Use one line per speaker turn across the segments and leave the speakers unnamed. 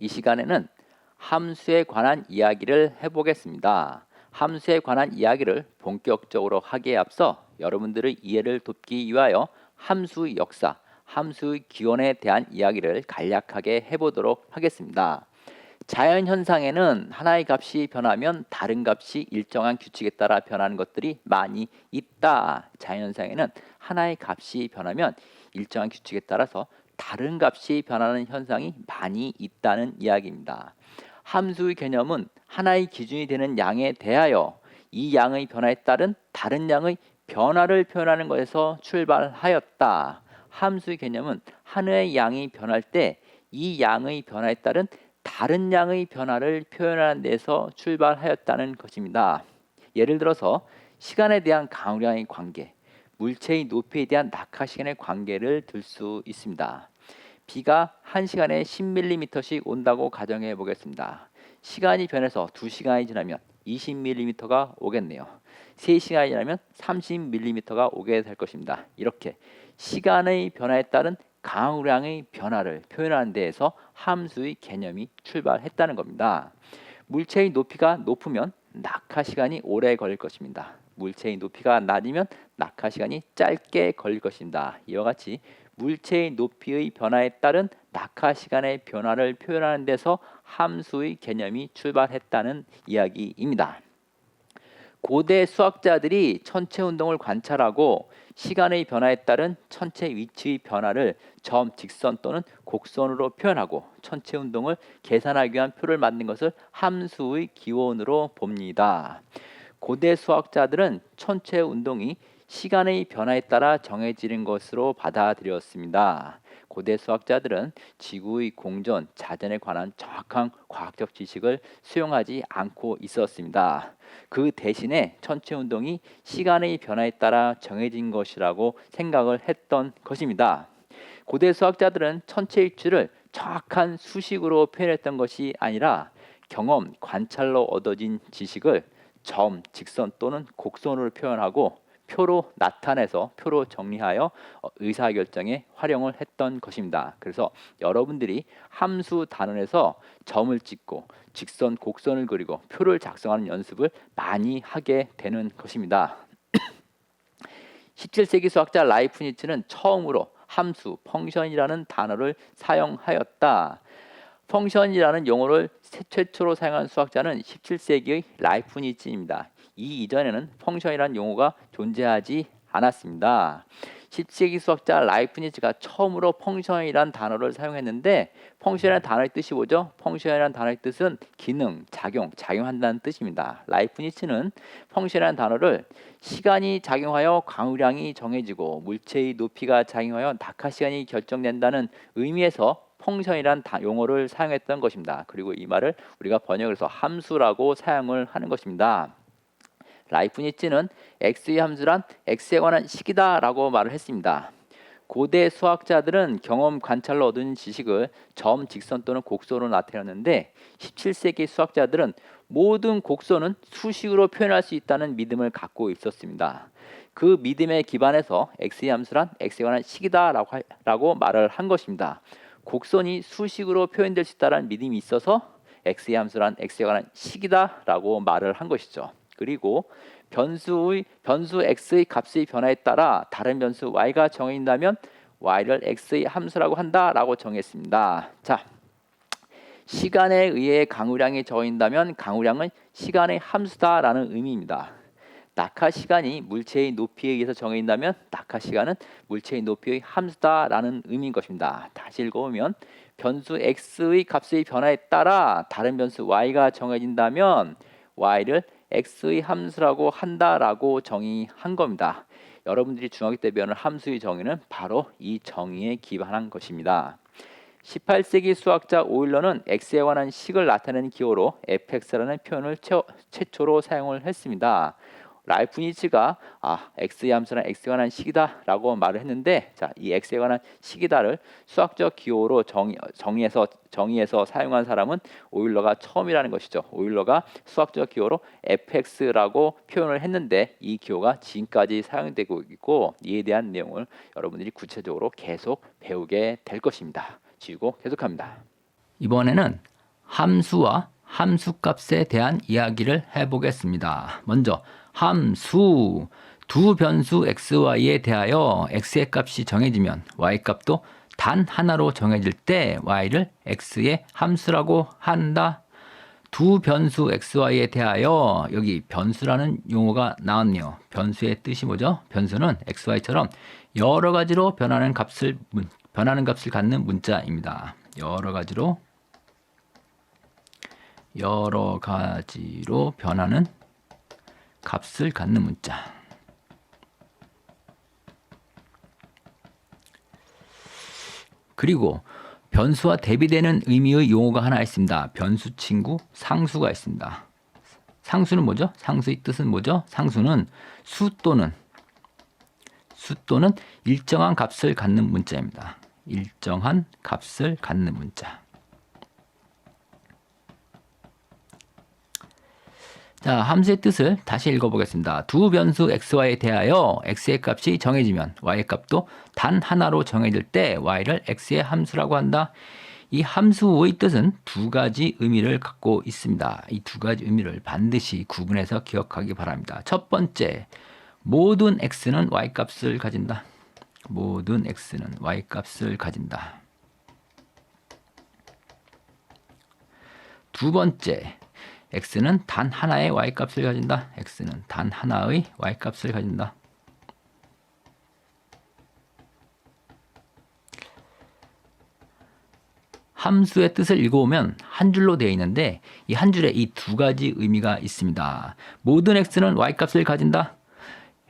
이 시간에는 함수에 관한 이야기를 해보겠습니다. 함수에 관한 이야기를 본격적으로 하기에 앞서 여러분들의 이해를 돕기 위하여 함수의 역사, 함수의 기원에 대한 이야기를 간략하게 해보도록 하겠습니다. 자연 현상에는 하나의 값이 변하면 다른 값이 일정한 규칙에 따라 변하는 것들이 많이 있다. 자연 현상에는 하나의 값이 변하면 일정한 규칙에 따라서 다른 값이 변하는 현상이 많이 있다는 이야기입니다. 함수의 개념은 하나의 기준이 되는 양에 대하여 이 양의 변화에 따른 다른 양의 변화를 표현하는 것에서 출발하였다. 함수의 개념은 하나의 양이 변할 때 이 양의 변화에 따른 다른 양의 변화를 표현하는 데서 출발하였다는 것입니다. 예를 들어서 시간에 대한 강우량의 관계, 물체의 높이에 대한 낙하 시간의 관계를 들 수 있습니다. 비가 1시간에 10mm씩 온다고 가정해 보겠습니다. 시간이 변해서 2시간이 지나면 20mm가 오겠네요. 3시간이 지나면 30mm가 오게 될 것입니다. 이렇게 시간의 변화에 따른 강우량의 변화를 표현하는 데에서 함수의 개념이 출발했다는 겁니다. 물체의 높이가 높으면 낙하 시간이 오래 걸릴 것입니다. 물체의 높이가 낮으면 낙하 시간이 짧게 걸릴 것입니다. 이와 같이 물체의 높이의 변화에 따른 낙하 시간의 변화를 표현하는 데서 함수의 개념이 출발했다는 이야기입니다. 고대 수학자들이 천체 운동을 관찰하고 시간의 변화에 따른 천체 위치의 변화를 점, 직선 또는 곡선으로 표현하고 천체 운동을 계산하기 위한 표를 만든 것을 함수의 기원으로 봅니다. 고대 수학자들은 천체 운동이 시간의 변화에 따라 정해지는 것으로 받아들였습니다. 고대 수학자들은 지구의 공전, 자전에 관한 정확한 과학적 지식을 수용하지 않고 있었습니다. 그 대신에 천체 운동이 시간의 변화에 따라 정해진 것이라고 생각을 했던 것입니다. 고대 수학자들은 천체 위치를 정확한 수식으로 표현했던 것이 아니라 경험, 관찰로 얻어진 지식을 점, 직선 또는 곡선으로 표현하고 표로 나타내서 표로 정리하여 어, 의사결정에 활용을 했던 것입니다. 그래서 여러분들이 함수 단원에서 점을 찍고 직선, 곡선을 그리고 표를 작성하는 연습을 많이 하게 되는 것입니다. 17세기 수학자 라이프니츠는 처음으로 함수, 펑션이라는 단어를 사용하였다. 펑션이라는 용어를 최초로 사용한 수학자는 17세기의 라이프니츠입니다. 이 이전에는 펑션이라는 용어가 존재하지 않았습니다. 17세기 수학자 라이프니츠가 처음으로 펑션이라는 단어를 사용했는데 펑션이라는 단어의 뜻이 뭐죠? 펑션이라는 단어의 뜻은 기능, 작용, 작용한다는 뜻입니다. 라이프니츠는 펑션이라는 단어를 시간이 작용하여 강우량이 정해지고 물체의 높이가 작용하여 낙하 시간이 결정된다는 의미에서 펑션이란 용어를 사용했던 것입니다. 그리고 이 말을 우리가 번역을 해서 함수라고 사용을 하는 것입니다. 라이프니츠는 x의 함수란 x에 관한 식이다라고 말을 했습니다. 고대 수학자들은 경험 관찰로 얻은 지식을 점, 직선 또는 곡선으로 나타냈는데 17세기 수학자들은 모든 곡선은 수식으로 표현할 수 있다는 믿음을 갖고 있었습니다. 그 믿음에 기반해서 x의 함수란 x에 관한 식이다라고 라고 말을 한 것입니다. 곡선이 수식으로 표현될 수 있다는 믿음이 있어서 x의 함수란 x에 관한 식이다라고 말을 한 것이죠. 그리고 변수의 변수 x의 값의 변화에 따라 다른 변수 y가 정해진다면 y를 x의 함수라고 한다라고 정했습니다. 자, 시간에 의해 강우량이 정해진다면 강우량은 시간의 함수다라는 의미입니다. 낙하 시간이 물체의 높이에 의해서 정해진다면 낙하 시간은 물체의 높이의 함수다라는 의미인 것입니다. 다시 읽어보면 변수 x의 값의 변화에 따라 다른 변수 y가 정해진다면 y를 x의 함수라고 한다라고 정의한 겁니다. 여러분들이 중학교 때 배우는 함수의 정의는 바로 이 정의에 기반한 것입니다. 18세기 수학자 오일러는 x에 관한 식을 나타내는 기호로 fx라는 표현을 최초로 사용을 했습니다. 라이프니츠가 아 x의 함수는 x에 관한 식이다라고 말을 했는데 자 이 x에 관한 식이다를 수학적 기호로 정의, 정의해서 정의해서 사용한 사람은 오일러가 처음이라는 것이죠. 오일러가 수학적 기호로 fx라고 표현을 했는데 이 기호가 지금까지 사용되고 있고 이에 대한 내용을 여러분들이 구체적으로 계속 배우게 될 것입니다. 지우고 계속합니다. 이번에는 함수와 함수값에 대한 이야기를 해보겠습니다. 먼저 함수 두 변수 xy에 대하여 x의 값이 정해지면 y 값도 단 하나로 정해질 때 y를 x의 함수라고 한다. 두 변수 xy에 대하여 여기 변수라는 용어가 나왔네요. 변수의 뜻이 뭐죠? 변수는 xy처럼 여러 가지로 변하는 값을 문- 변하는 값을 갖는 문자입니다. 여러 가지로 여러 가지로 변하는 값을 갖는 문자. 그리고 변수와 대비되는 의미의 용어가 하나 있습니다. 변수 친구 상수가 있습니다. 상수는 뭐죠? 상수의 뜻은 뭐죠? 상수는 수 또는 수 또는 일정한 값을 갖는 문자입니다. 일정한 값을 갖는 문자. 자, 함수의 뜻을 다시 읽어보겠습니다. 두 변수 xy에 대하여 x의 값이 정해지면 y의 값도 단 하나로 정해질 때 y를 x의 함수라고 한다. 이 함수의 뜻은 두 가지 의미를 갖고 있습니다. 이 두 가지 의미를 반드시 구분해서 기억하기 바랍니다. 첫 번째, 모든 x는 y 값을 가진다. 모든 x는 y 값을 가진다. 두 번째, x는 단 하나의 y 값을 가진다. x는 단 하나의 y 값을 가진다. 함수의 뜻을 읽어오면 한 줄로 되어 있는데 이 한 줄에 이 두 가지 의미가 있습니다. 모든 x는 y 값을 가진다.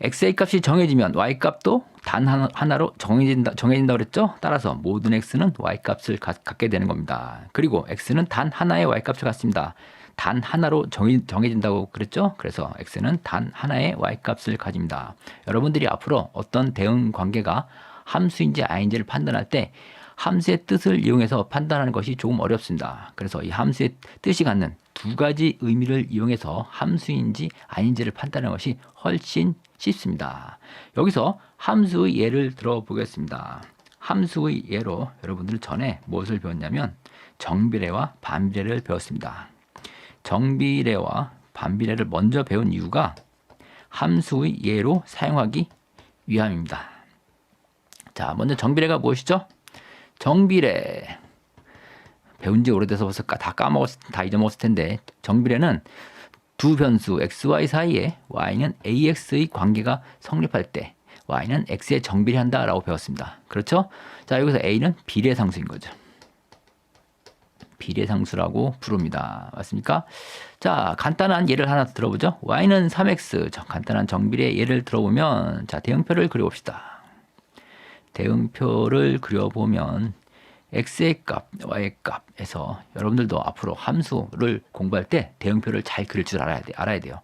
x의 값이 정해지면 y 값도 단 하나- 하나로 정해진다 정해진다 그랬죠? 따라서 모든 x는 y 값을 가- 갖게 되는 겁니다. 그리고 x는 단 하나의 y 값을 갖습니다. 단 하나로 정해, 정해진다고 그랬죠? 그래서 x는 단 하나의 y 값을 가집니다. 여러분들이 앞으로 어떤 대응 관계가 함수인지 아닌지를 판단할 때 함수의 뜻을 이용해서 판단하는 것이 조금 어렵습니다. 그래서 이 함수의 뜻이 갖는 두 가지 의미를 이용해서 함수인지 아닌지를 판단하는 것이 훨씬 쉽습니다. 여기서 함수의 예를 들어보겠습니다. 함수의 예로 여러분들 전에 무엇을 배웠냐면 정비례와 반비례를 배웠습니다. 정비례와 반비례를 먼저 배운 이유가 함수의 예로 사용하기 위함입니다. 자, 먼저 정비례가 무엇이죠? 정비례 배운 지 오래돼서 벌써 까- 다 까먹었 다 잊어먹었을 텐데 정비례는 두 변수 xy 사이에 y는 ax의 관계가 성립할 때 y는 x에 정비례한다라고 배웠습니다. 그렇죠? 자 여기서 a는 비례 상수인 거죠. 비례상수라고 부릅니다. 맞습니까? 자, 간단한 예를 하나 들어보죠. y는 3x. 저 간단한 정비례 예를 들어보면 자, 대응표를 그려봅시다. 대응표를 그려보면 x의 값, y의 값에서 여러분들도 앞으로 함수를 공부할 때 대응표를 잘 그릴 줄 알아야 돼, 알아야 돼요.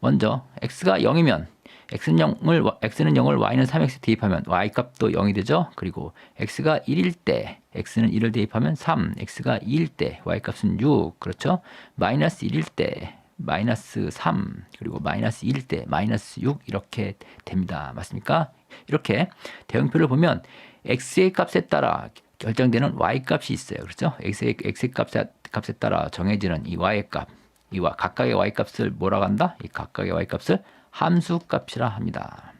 먼저 x가 0이면 x는 0을 x는 0을 y는 3x 대입하면 y 값도 0이 되죠. 그리고 x가 1일 때 x는 1을 대입하면 3, x가 2일 때 y 값은 6. 그렇죠? 마이너스 1일 때 마이너스 3 그리고 마이너스 1일 때 마이너스 6 이렇게 됩니다. 맞습니까? 이렇게 대응표를 보면 x의 값에 따라 결정되는 y 값이 있어요. 그렇죠? x의 x의 값에 값에 따라 정해지는 이 y의 값, 이와 각각의 y 값을 뭐라고 한다? 이 각각의 y 값을 함수 값이라 합니다.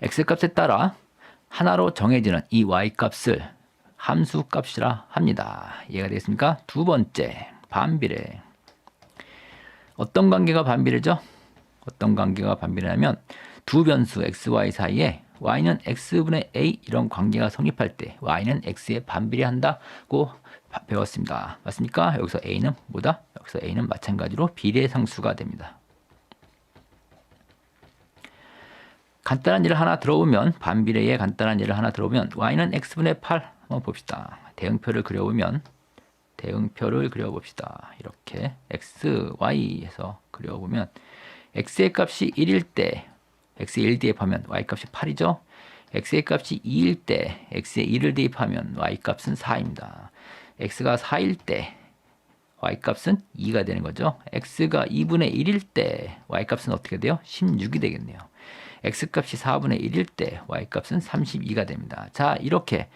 x 값에 따라 하나로 정해지는 이 y 값을 함수 값이라 합니다. 이해가 되겠습니까? 두 번째, 반비례. 어떤 관계가 반비례죠? 어떤 관계가 반비례냐면 두 변수 x, y 사이에 y는 x분의 a 이런 관계가 성립할 때 y는 x에 반비례한다고 바- 배웠습니다. 맞습니까? 여기서 a는 뭐다? 여기서 a는 마찬가지로 비례 상수가 됩니다. 간단한 예를 하나 들어보면 반비례의 간단한 예를 하나 들어보면 y는 x분의 8 한번 봅시다. 대응표를 그려보면 대응표를 그려봅시다. 이렇게 x, y 해서 그려보면 x의 값이 1일 때 x에 1 대입하면 y 값이 8이죠. x의 값이 2일 때 x에 1을 대입하면 y 값은 4입니다. x가 4일 때 y 값은 2가 되는 거죠. x가 2분의 1일 때 y 값은 어떻게 돼요? 16이 되겠네요. X 값이 4분의 1일 때 y 값은 32가 됩니다. 자, 이렇게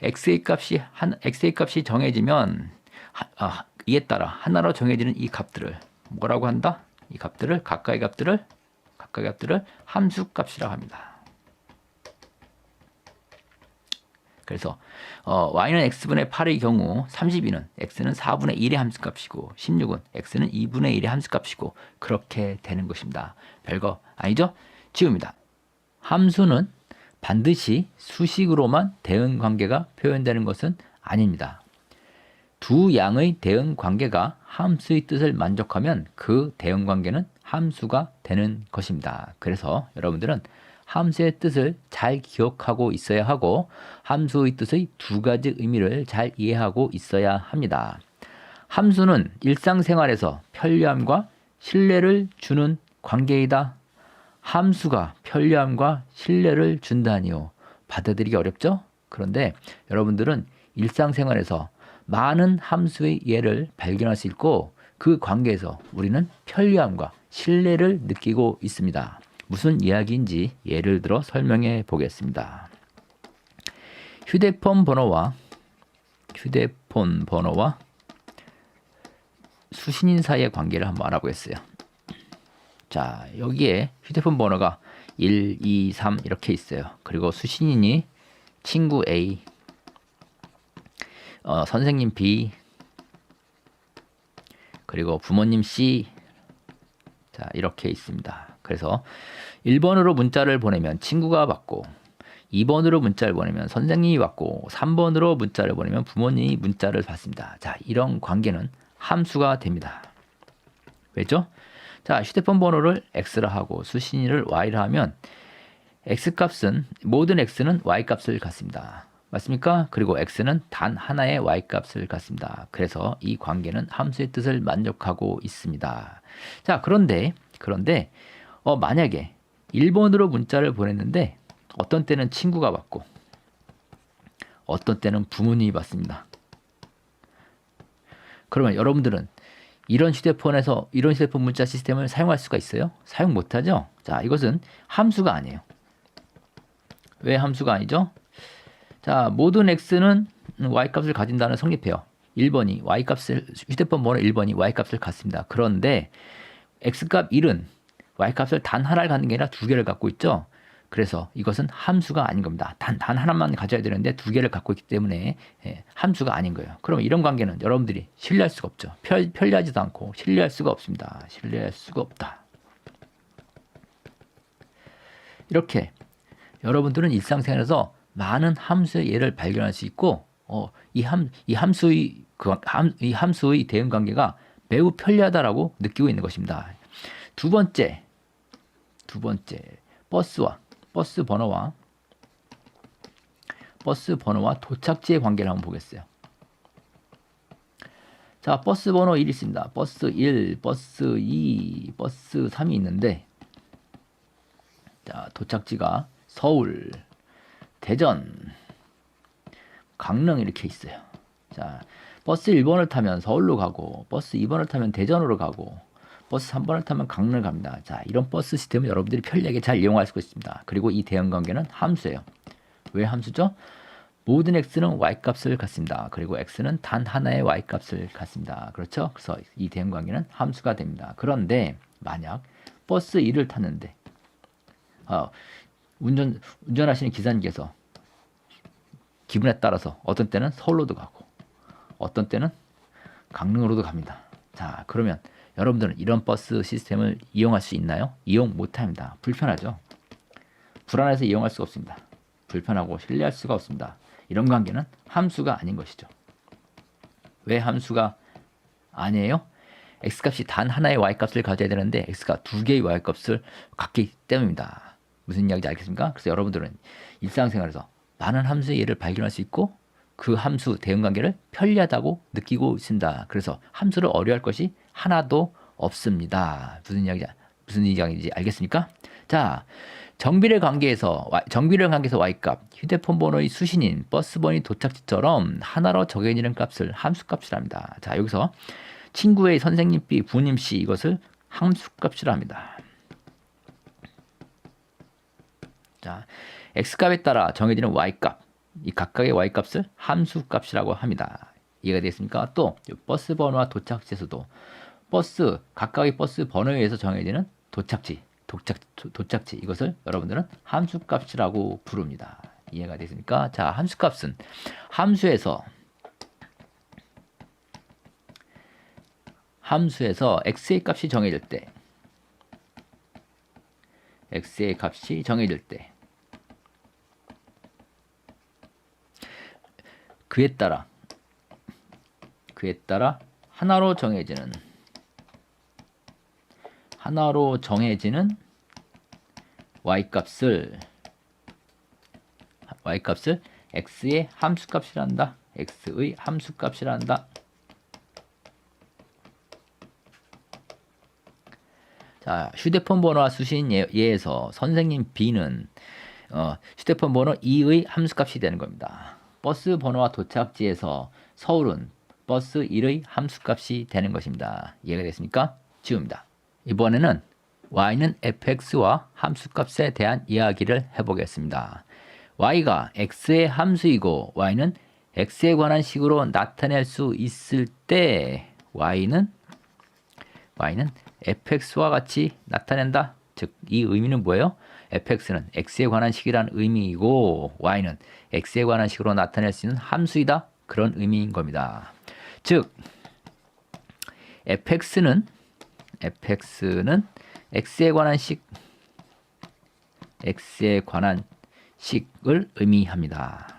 x의 값이 한 x의 값이 정해지면 하, 아, 이에 따라 하나로 정해지는 이 값들을 뭐라고 한다? 이 값들을 각각의 값들을 각각의 값들을 함수 값이라고 합니다. 그래서 어, y는 x분의 8의 경우 32는 x는 4분의 1의 함수값이고 16은 x는 2분의 1의 함수값이고 그렇게 되는 것입니다. 별거 아니죠? 지웁니다. 함수는 반드시 수식으로만 대응 관계가 표현되는 것은 아닙니다. 두 양의 대응 관계가 함수의 뜻을 만족하면 그 대응 관계는 함수가 되는 것입니다. 그래서 여러분들은 함수의 뜻을 잘 기억하고 있어야 하고 함수의 뜻의 두 가지 의미를 잘 이해하고 있어야 합니다. 함수는 일상생활에서 편리함과 신뢰를 주는 관계이다. 함수가 편리함과 신뢰를 준다니요. 받아들이기 어렵죠? 그런데 여러분들은 일상생활에서 많은 함수의 예를 발견할 수 있고 그 관계에서 우리는 편리함과 신뢰를 느끼고 있습니다. 무슨 이야기인지 예를 들어 설명해 보겠습니다. 휴대폰 번호와 휴대폰 번호와 수신인 사이의 관계를 한번 알아보겠어요. 자, 여기에 휴대폰 번호가 1, 2, 3 이렇게 있어요. 그리고 수신인이 친구 A, 어, 선생님 B, 그리고 부모님 C, 자, 이렇게 있습니다. 그래서 1번으로 문자를 보내면 친구가 받고 2번으로 문자를 보내면 선생님이 받고 3번으로 문자를 보내면 부모님이 문자를 받습니다. 자, 이런 관계는 함수가 됩니다. 왜죠? 자, 휴대폰 번호를 x라 하고 수신이를 y라 하면 x 값은 모든 x는 y 값을 갖습니다. 맞습니까? 그리고 x는 단 하나의 y 값을 갖습니다. 그래서 이 관계는 함수의 뜻을 만족하고 있습니다. 자, 그런데 그런데 어, 만약에 1번으로 문자를 보냈는데 어떤 때는 친구가 받고 어떤 때는 부모님이 받습니다. 그러면 여러분들은 이런 휴대폰에서 이런 휴대폰 문자 시스템을 사용할 수가 있어요? 사용 못하죠? 자, 이것은 함수가 아니에요. 왜 함수가 아니죠? 자, 모든 x는 y값을 가진다는 성립해요. 1번이 y값을 휴대폰 번호 1번이 y값을 갖습니다. 그런데 x값 1은 y값을 단 하나를 갖는 게 아니라 두 개를 갖고 있죠. 그래서 이것은 함수가 아닌 겁니다. 단, 단 하나만 가져야 되는데 두 개를 갖고 있기 때문에 예, 함수가 아닌 거예요. 그럼 이런 관계는 여러분들이 신뢰할 수가 없죠. 편, 편리하지도 않고 신뢰할 수가 없습니다. 신뢰할 수가 없다. 이렇게 여러분들은 일상생활에서 많은 함수의 예를 발견할 수 있고 어, 이, 함, 이 함수의 그 함, 이 함수의 대응 관계가 매우 편리하다라고 느끼고 있는 것입니다. 두 번째, 두 번째 버스와 버스 번호와 버스 번호와 도착지의 관계를 한번 보겠어요. 자, 버스 번호 1 있습니다. 버스 1, 버스 2, 버스 3이 있는데 자, 도착지가 서울, 대전, 강릉 이렇게 있어요. 자, 버스 1번을 타면 서울로 가고 버스 2번을 타면 대전으로 가고 버스 3번을 타면 강릉을 갑니다. 자, 이런 버스 시스템을 여러분들이 편리하게 잘 이용할 수 있습니다. 그리고 이 대응 관계는 함수예요. 왜 함수죠? 모든 x는 y 값을 갖습니다. 그리고 x는 단 하나의 y 값을 갖습니다. 그렇죠? 그래서 이 대응 관계는 함수가 됩니다. 그런데 만약 버스 1을 탔는데 어, 운전 운전하시는 기사님께서 기분에 따라서 어떤 때는 서울로도 가고 어떤 때는 강릉으로도 갑니다. 자, 그러면 여러분들은 이런 버스 시스템을 이용할 수 있나요? 이용 못 합니다. 불편하죠. 불안해서 이용할 수가 없습니다. 불편하고 신뢰할 수가 없습니다. 이런 관계는 함수가 아닌 것이죠. 왜 함수가 아니에요? x값이 단 하나의 y값을 가져야 되는데 x가 두 개의 y값을 갖기 때문입니다. 무슨 이야기인지 알겠습니까? 그래서 여러분들은 일상생활에서 많은 함수의 예를 발견할 수 있고 그 함수 대응 관계를 편리하다고 느끼고 있습니다. 그래서 함수를 어려워할 것이 하나도 없습니다. 무슨 이야기지 무슨 이야기인지 알겠습니까? 자, 정비례 관계에서 정비례 관계에서 y값, 휴대폰 번호의 수신인, 버스 번호의 도착지처럼 하나로 정해지는 값을 함수값이라 합니다. 자, 여기서 친구의 선생님 B, 부모님 C 이것을 함수값이라 합니다. 자, x값에 따라 정해지는 y값, 이 각각의 y 값을 함수 값이라고 합니다. 이해가 되겠습니까? 또이 버스 번호와 도착지에서도 버스 각각의 버스 번호에 의해서 정해지는 도착지, 도착 도- 도착지 이것을 여러분들은 함수 값이라고 부릅니다. 이해가 되십니까? 자, 함수 값은 함수에서 함수에서 x의 값이 정해질 때 x의 값이 정해질 때 그에 따라 그에 따라 하나로 정해지는 하나로 정해지는 y 값을 y 값을 x의 함수 값이라 한다. x의 함수 값이라 한다. 자, 휴대폰 번호와 수신 예, 예에서 선생님 B는 어, 휴대폰 번호 2의 함수값이 되는 겁니다. 버스 번호와 도착지에서 서울은 버스 1의 함수값이 되는 것입니다. 이해가 됐습니까? 지웁니다. 이번에는 y는 fx와 함수값에 대한 이야기를 해보겠습니다. y가 x의 함수이고 y는 x에 관한 식으로 나타낼 수 있을 때 y는 y는 fx와 같이 나타낸다. 즉 이 의미는 뭐예요? fx는 x에 관한 식이란 의미이고 y는 x에 관한 식으로 나타낼 수 있는 함수이다. 그런 의미인 겁니다. 즉 fx는 fx는 x에 관한 식 x에 관한 식을 의미합니다.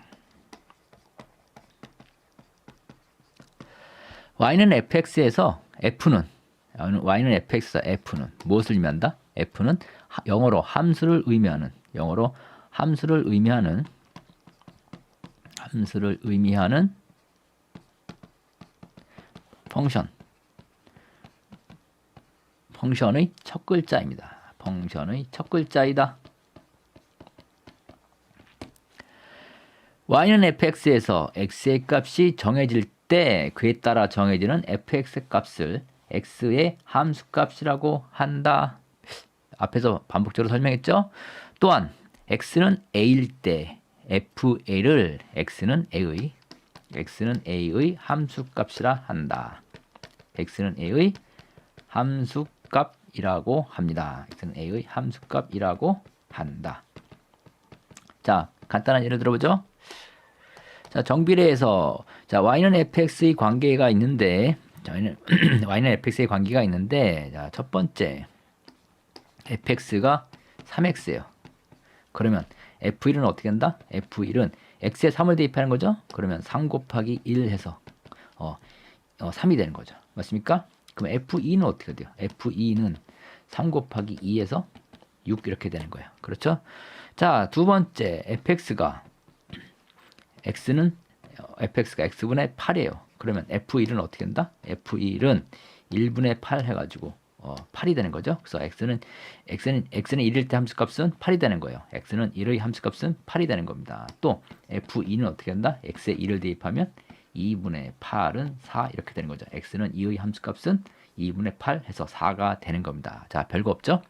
y는 fx에서 f는 y는 fx에서 f는 무엇을 의미한다? f는 하- 영어로 함수를 의미하는 영어로 함수를 의미하는 함수를 의미하는 펑션 펑션의 첫 글자입니다. 펑션의 첫 글자이다. y는 fx에서 x의 값이 정해질 때 그에 따라 정해지는 fx 값을 x의 함수 값이라고 한다. 앞에서 반복적으로 설명했죠? 또한 x는 a일 때 fa를 x는 a의 x는 a의 함수 값이라 한다. x는 a의 함수 값이라고 합니다. x는 a의 함수 값이라고 한다. 자, 간단한 예를 들어보죠. 자, 정비례에서 자, y는 fx의 관계가 있는데 자, y는 y는 fx의 관계가 있는데 자, 첫 번째 fx가 3x예요. 그러면 f1은 어떻게 한다? f1은 x에 3을 대입하는 거죠. 그러면 3 곱하기 1 해서 어, 어 3이 되는 거죠. 맞습니까? 그럼 f2는 어떻게 돼요? f2는 3 곱하기 2에서 6 이렇게 되는 거예요. 그렇죠? 자, 두 번째 fx가 x는 어, fx가 x분의 8이에요. 그러면 f1은 어떻게 된다? f1은 1분의 8 해가지고 어, 8이 되는 거죠. 그래서 x는 x는 x는 1일 때 함수값은 8이 되는 거예요. x는 1의 함수값은 8이 되는 겁니다. 또 f2는 어떻게 된다? x에 1을 대입하면 2분의 8은 4 이렇게 되는 거죠. x는 2의 함수값은 2분의 8 해서 4가 되는 겁니다. 자, 별거 없죠?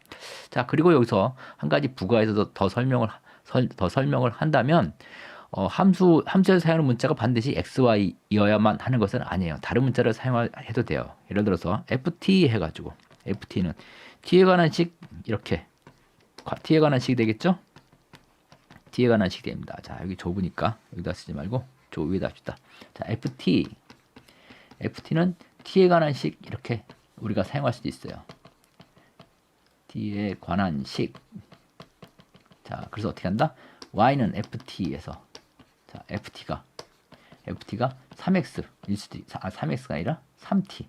자, 그리고 여기서 한 가지 부가해서 더, 더 설명을 설, 더 설명을 한다면 어, 함수 함수에서 사용하는 문자가 반드시 xy이어야만 하는 것은 아니에요. 다른 문자를 사용해도 돼요. 예를 들어서 ft 해가지고 ft는 t에 관한 식 이렇게 과- t에 관한 식이 되겠죠? t에 관한 식이 됩니다. 자 여기 좁으니까 여기다 쓰지 말고 저 위에다 합시다. 자 ft ft는 t에 관한 식 이렇게 우리가 사용할 수도 있어요. t에 관한 식. 자 그래서 어떻게 한다? y는 ft에서 자 ft가 ft가 3x일 수도 있, 아 3x가 아니라 3t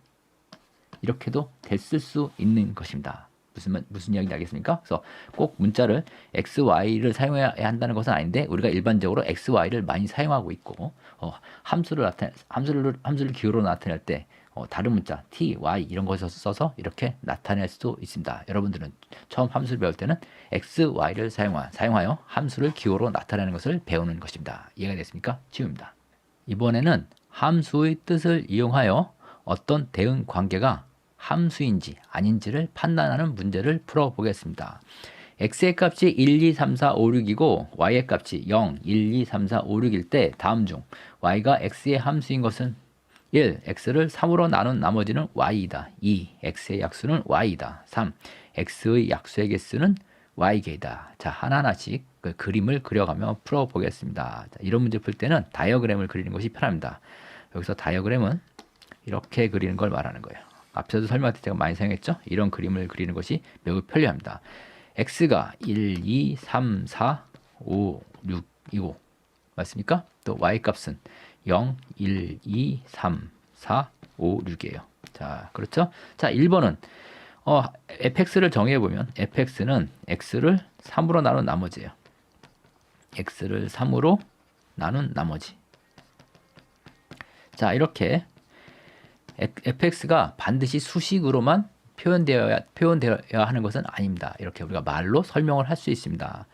이렇게도 됐을 수 있는 것입니다. 무슨 말- 무슨 이야기인지 알겠습니까? 그래서 꼭 문자를 x, y를 사용해야 한다는 것은 아닌데 우리가 일반적으로 x, y를 많이 사용하고 있고 어, 함수를 나타 함수를 함수를 기호로 나타낼 때 어, 다른 문자 t, y 이런 것을 써서 이렇게 나타낼 수도 있습니다. 여러분들은 처음 함수를 배울 때는 x, y를 사용하, 사용하여 함수를 기호로 나타내는 것을 배우는 것입니다. 이해가 됐습니까? 지웁니다. 이번에는 함수의 뜻을 이용하여 어떤 대응 관계가 함수인지 아닌지를 판단하는 문제를 풀어보겠습니다. x의 값이 1, 2, 3, 4, 5, 6이고 y의 값이 0, 1, 2, 3, 4, 5, 6일 때 다음 중 y가 x의 함수인 것은 1. x를 3으로 나눈 나머지는 y이다. 2. x의 약수는 y이다. 3. x의 약수의 개수는 y개이다. 자, 하나하나씩 그 그림을 그려가며 풀어보겠습니다. 자, 이런 문제 풀 때는 다이어그램을 그리는 것이 편합니다. 여기서 다이어그램은 이렇게 그리는 걸 말하는 거예요. 앞서도 설명할 때 제가 많이 사용했죠? 이런 그림을 그리는 것이 매우 편리합니다. x가 1, 2, 3, 4, 5, 6이고 맞습니까? 또 y 값은 0, 1, 2, 3, 4, 5, 6이에요. 자, 그렇죠? 자, 1번은 어, fx를 정해 보면 fx는 x를 3으로 나눈 나머지예요. x를 3으로 나눈 나머지. 자, 이렇게 fx가 반드시 수식으로만 표현되어야 표현되어야 하는 것은 아닙니다. 이렇게 우리가 말로 설명을 할 수 있습니다.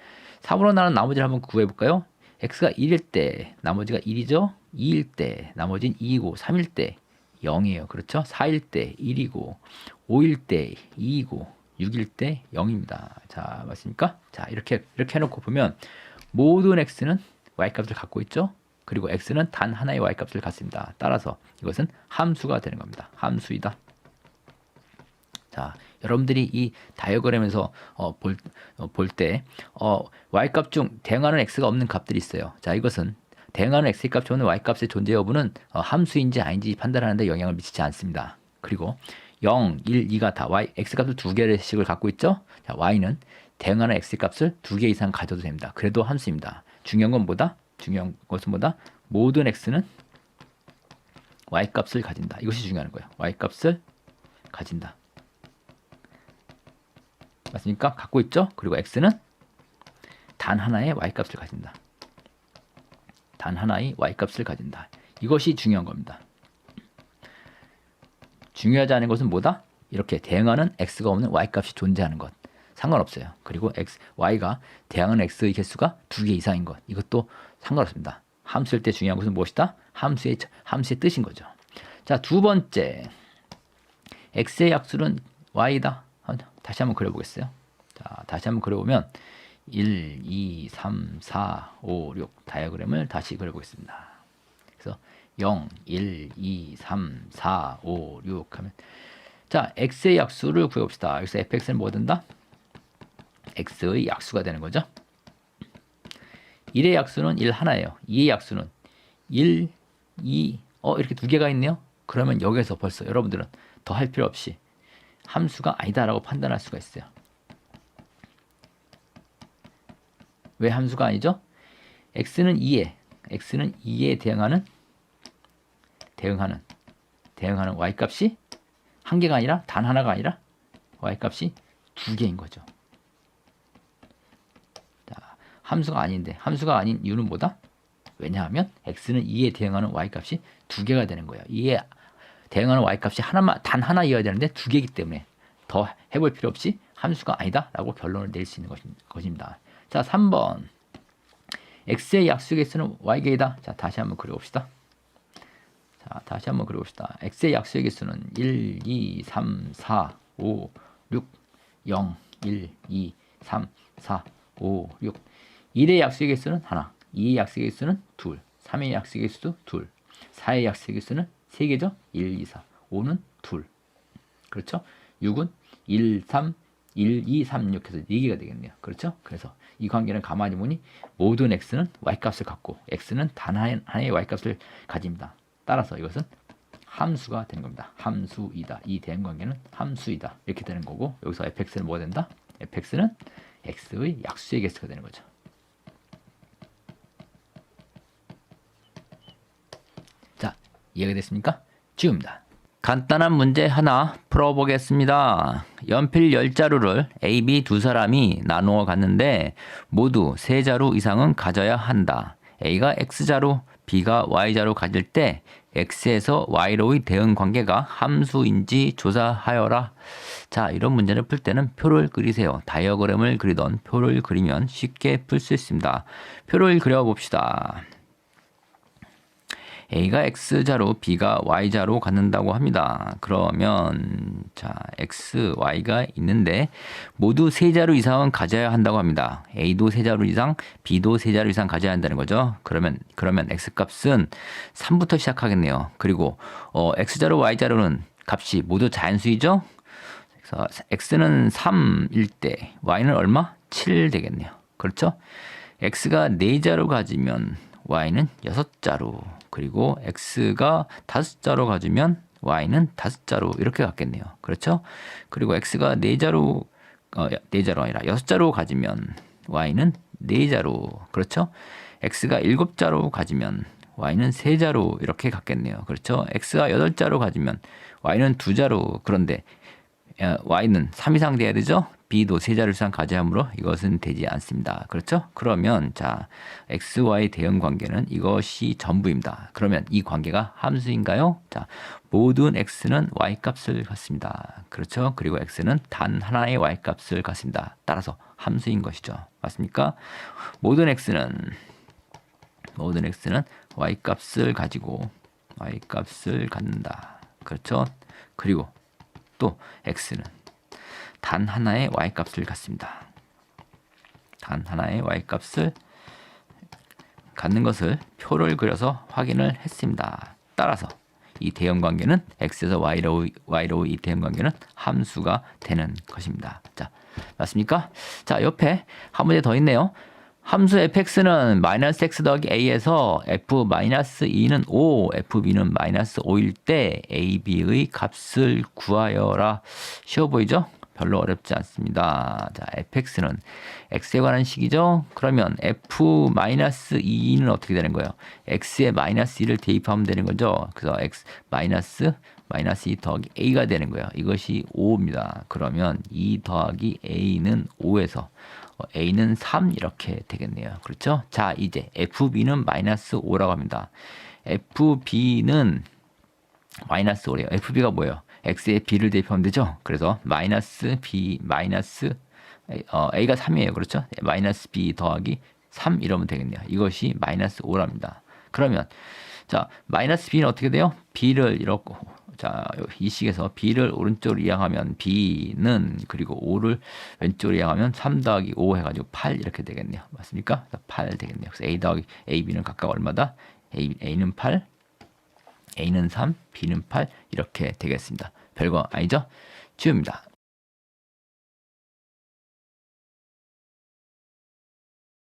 3으로 나눈 나머지를 한번 구해 볼까요? x가 1일 때 나머지가 1이죠. 2일 때 나머지는 2이고 3일 때 0이에요. 그렇죠? 4일 때 1이고 5일 때 2이고 6일 때 0입니다. 자, 맞습니까? 자, 이렇게 이렇게 해 놓고 보면 모든 x는 y 값을 갖고 있죠. 그리고 x는 단 하나의 y 값을 갖습니다. 따라서 이것은 함수가 되는 겁니다. 함수이다. 자, 여러분들이 이 다이어그램에서 어, 볼, 어, 볼 때 어, y값 중 대응하는 x가 없는 값들이 있어요. 자, 이것은 대응하는 x 값 좋은 y값의 존재 여부는 어, 함수인지 아닌지 판단하는데 영향을 미치지 않습니다. 그리고 0, 1, 2가 다 y, x값을 두 개씩을 갖고 있죠. 자, y는 대응하는 x 값을 두 개 이상 가져도 됩니다. 그래도 함수입니다. 중요한 건 뭐다? 중요한 것은 뭐다? 모든 x는 y 값을 가진다. 이것이 중요한 거예요. y 값을 가진다. 맞습니까? 갖고 있죠? 그리고 x는 단 하나의 y 값을 가진다. 단 하나의 y 값을 가진다. 이것이 중요한 겁니다. 중요하지 않은 것은 뭐다? 이렇게 대응하는 x가 없는 y 값이 존재하는 것. 상관없어요. 그리고 x, y가 대항하는 x의 개수가 두 개 이상인 것. 이것도 상관없습니다. 함수일 때 중요한 것은 무엇이다? 함수의 함수의 뜻인 거죠. 자, 두 번째. x의 약수는 y다. 다시 한번 그려 보겠어요. 자, 다시 한번 그려 보면 1, 2, 3, 4, 5, 6 다이어그램을 다시 그려 보겠습니다. 그래서 0, 1, 2, 3, 4, 5, 6 하면 자, x의 약수를 구해 봅시다. 여기서 fx는 뭐 된다? x의 약수가 되는 거죠. 1의 약수는 1 하나예요. 2의 약수는 1, 2, 어 이렇게 두 개가 있네요. 그러면 여기서 벌써 여러분들은 더 할 필요 없이 함수가 아니다라고 판단할 수가 있어요. 왜 함수가 아니죠? x는 2에 x는 2에 대응하는 대응하는 대응하는 y 값이 한 개가 아니라 단 하나가 아니라 y 값이 두 개인 거죠. 자, 함수가 아닌데 함수가 아닌 이유는 뭐다? 왜냐하면 x는 2에 대응하는 y 값이 두 개가 되는 거예요. 2에 대응하는 y 값이 하나만 단 하나이어야 되는데 두 개이기 때문에 더 해볼 필요 없이 함수가 아니다라고 결론을 낼수 있는 것입니다. 자, 3번. x의 약수 개수는 y개이다. 자, 다시 한번 그려봅시다. 자, 다시 한번 그려봅시다. x의 약수의 개수는 1, 2, 3, 4, 5, 6, 0, 1, 2, 3, 4, 5, 6. 1의 약수의 개수는 하나, 2의 약수의 개수는 둘, 3의 약수의 개수도 둘, 4의 약수의 개수는 3개죠? 1, 2, 4. 5는 둘. 그렇죠? 6은 1, 3, 1, 2, 3, 6 해서 4개가 되겠네요. 그렇죠? 그래서 이 관계는 가만히 보니 모든 x는 y값을 갖고 x는 단 하나의 y값을 가집니다. 따라서 이것은 함수가 되는 겁니다. 함수이다. 이 대응관계는 함수이다. 이렇게 되는 거고 여기서 fx는 뭐가 된다? fx는 x의 약수의 개수가 되는 거죠. 자, 이해가 됐습니까? 지웁니다. 간단한 문제 하나 풀어보겠습니다. 연필 10자루를 A, B 두 사람이 나누어 갔는데 모두 3자루 이상은 가져야 한다. A가 X자루, B가 Y자루 가질 때 X에서 Y로의 대응 관계가 함수인지 조사하여라. 자, 이런 문제를 풀 때는 표를 그리세요. 다이어그램을 그리던 표를 그리면 쉽게 풀 수 있습니다. 표를 그려봅시다. A가 X자로 B가 Y자로 갖는다고 합니다. 그러면 자 X, Y가 있는데 모두 세 자루 이상은 가져야 한다고 합니다. A도 세 자루 이상, B도 세 자루 이상 가져야 한다는 거죠. 그러면 그러면 X 값은 3부터 시작하겠네요. 그리고 어, X자로 Y자로는 값이 모두 자연수이죠. 그래서 x는 3일 때 y는 얼마? 7 되겠네요. 그렇죠? x가 4자로 가지면 y는 6자로 그리고 x가 5자로 가지면 y는 5자로 이렇게 갖겠네요. 그렇죠? 그리고 x가 4자로 어, 4자로 아니라 6자로 가지면 y는 4자로 그렇죠? x가 7자로 가지면 y는 3자로 이렇게 갖겠네요. 그렇죠? x가 8자로 가지면 y는 2자로 그런데 어, y는 3 이상 돼야 되죠? B도 세 자를 이상 가져야 하므로 이것은 되지 않습니다. 그렇죠? 그러면 자 x, y 대응 관계는 이것이 전부입니다. 그러면 이 관계가 함수인가요? 자 모든 x는 y 값을 갖습니다. 그렇죠? 그리고 x는 단 하나의 y 값을 갖습니다. 따라서 함수인 것이죠. 맞습니까? 모든 x는 모든 x는 y 값을 가지고 y 값을 갖는다. 그렇죠? 그리고 또 x는 단 하나의 y 값을 갖습니다. 단 하나의 y 값을 갖는 것을 표를 그려서 확인을 했습니다. 따라서 이 대응 관계는 x에서 y로 y로 이 대응 관계는 함수가 되는 것입니다. 자, 맞습니까? 자, 옆에 한 문제 더 있네요. 함수 fx는 마이너스 x 더하기 a에서 f 마이너스 2는 5, fb는 마이너스 5일 때 ab의 값을 구하여라. 쉬워 보이죠? 별로 어렵지 않습니다. 자, fx는 x에 관한 식이죠. 그러면 f 마이너스 2는 어떻게 되는 거예요? x에 마이너스 2를 대입하면 되는 거죠. 그래서 x 마이너스 마이너스 2 더하기 a가 되는 거예요. 이것이 5입니다. 그러면 2 더하기 a는 5에서 어, a는 3 이렇게 되겠네요. 그렇죠? 자, 이제 fb는 마이너스 5라고 합니다. fb는 마이너스 5래요. fb가 뭐예요? X에 b를 대입하면 되죠. 그래서 마이너스 b 마이너스 어, a가 3이에요. 그렇죠? 마이너스 b 더하기 3 이러면 되겠네요. 이것이 마이너스 5랍니다. 그러면 자 마이너스 b는 어떻게 돼요? b를 이렇게 자, 이 식에서 b를 오른쪽으로 이항하면 b는 그리고 5를 왼쪽으로 이항하면 3 더하기 5 해가지고 8 이렇게 되겠네요. 맞습니까? 8 되겠네요. 그래서 a 더하기 ab는 각각 얼마다? a, a는 8, a는 3, b는 8 이렇게 되겠습니다. 별거 아니죠? 지웁니다.